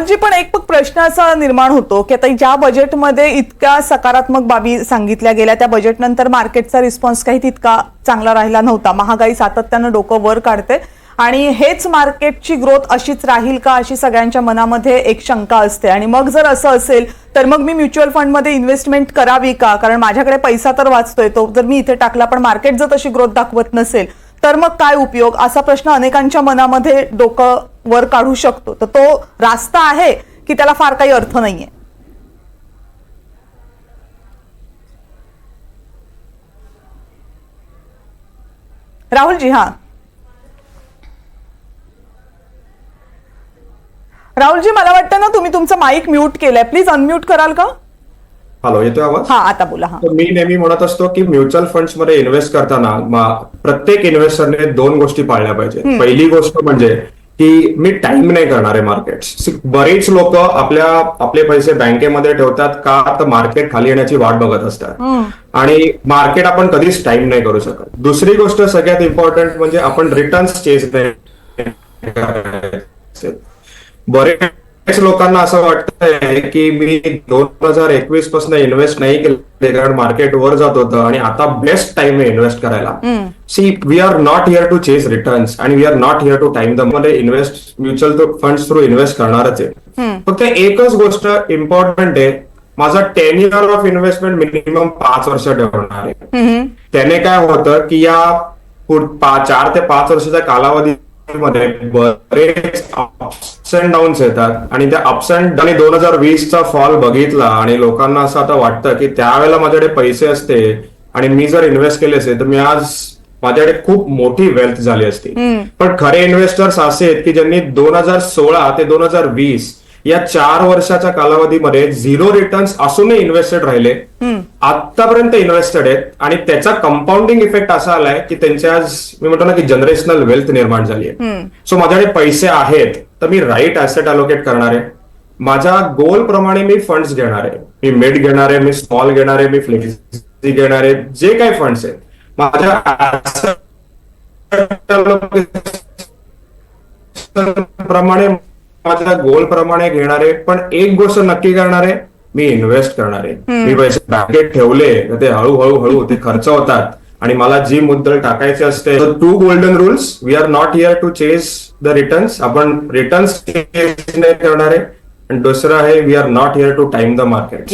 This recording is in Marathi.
राहुलजी पण एक प्रश्न असा निर्माण होतो की आता ज्या बजेटमध्ये इतक्या सकारात्मक बाबी सांगितल्या गेल्या त्या बजेटनंतर मार्केटचा रिस्पॉन्स काही तितका चांगला राहिला नव्हता. महागाई सातत्यानं डोकं वर काढते आणि हेच मार्केटची ग्रोथ अशीच राहील का अशी सगळ्यांच्या मनामध्ये एक शंका असते. आणि मग जर असं असेल तर मग मी म्युच्युअल फंडमध्ये इन्व्हेस्टमेंट करावी का? कारण माझ्याकडे पैसा तर वाचतोय तो जर मी इथे टाकला पण मार्केट जर तशी ग्रोथ दाखवत नसेल तर मग काय उपयोग? असा प्रश्न अनेकांच्या मनामध्ये डोकं वर काढू शकतो. तर तो रास्त आहे की त्याला फार काही अर्थ नाहीये. राहुलजी हा. राहुलजी मला वाटतं ना तुम्ही तुमचं माईक म्यूट केलंय. प्लीज अनम्यूट कराल का? हॅलो येतोय आवाज? हा आता बोला हा. मी नेहमी म्हणत असतो की म्युच्युअल फंड्समध्ये इन्व्हेस्ट करताना प्रत्येक इन्व्हेस्टरने दोन गोष्टी पाळल्या पाहिजे पहिली गोष्ट म्हणजे की मी टाइम नाही करणार आहे मार्केट बरेच लोक आपल्या आपले पैसे बँकेमध्ये ठेवतात का तर मार्केट खाली येण्याची वाट बघत असतात. आणि मार्केट आपण कधीच टाइम नाही करू शकत. दुसरी गोष्ट सगळ्यात इम्पॉर्टंट म्हणजे आपण रिटर्न्स चेस नाही. बरेच लोकांना असं वाटतंय की मी दोन हजार एकवीसपासून इन्व्हेस्ट नाही केले कारण मार्केट वर जात होतं आणि आता बेस्ट टाइम आहे इन्व्हेस्ट करायला. See we are not here to chase returns आणि we are not here to time the मध्ये invest mutual fund through invest करणारच आहे. फक्त एकच गोष्ट इम्पॉर्टंट आहे. माझा ten year of investment minimum पाच वर्ष ठेवणार आहे. त्याने काय होतं की या चार ते पाच वर्षाच्या कालावधीमध्ये बरेच अप्स अँड डाऊन्स येतात. आणि त्या अप्स अँड आणि दोन हजार वीसचा फॉल बघितला आणि लोकांना असं आता वाटतं की त्यावेळेला माझ्याकडे पैसे असते आणि मी जर इन्व्हेस्ट केले असते तर मी आज माझ्याकडे खूप मोठी वेल्थ झाली असती. पण खरे इन्व्हेस्टर्स असे आहेत की ज्यांनी दोन हजार सोळा ते दोन हजार वीस या चार वर्षाच्या कालावधीमध्ये झिरो रिटर्न्स असूनही इन्व्हेस्टेड राहिले. आतापर्यंत इन्व्हेस्टेड आहेत आणि त्याचा कंपाऊंडिंग इफेक्ट असा आलाय की त्यांच्या आज मी म्हणतो ना की जनरेशनल वेल्थ निर्माण झाली आहे. सो माझ्याकडे पैसे आहेत तर मी राईट ऍसेट अलोकेट करणार आहे. माझ्या गोल प्रमाणे मी फंड्स घेणार आहे. मी मिड घेणार आहे मी स्मॉल घेणार आहे मी फ्लेक्सी घेणार आहे जे काही फंड्स आहेत. माझ्या प्रमाणे माझ्या गोल प्रमाणे घेणार आहे. पण एक गोष्ट नक्की करणार आहे मी इन्व्हेस्ट करणार आहे. मी पैसे बँकेत ठेवले तर ते हळूहळू हळू ते खर्च होतात आणि मला जी मुद्दल टाकायची असते two golden rules we are not here to chase the returns आपण रिटर्न्स नाही करणार आहे. आणि दुसरं आहे we are not here to time the market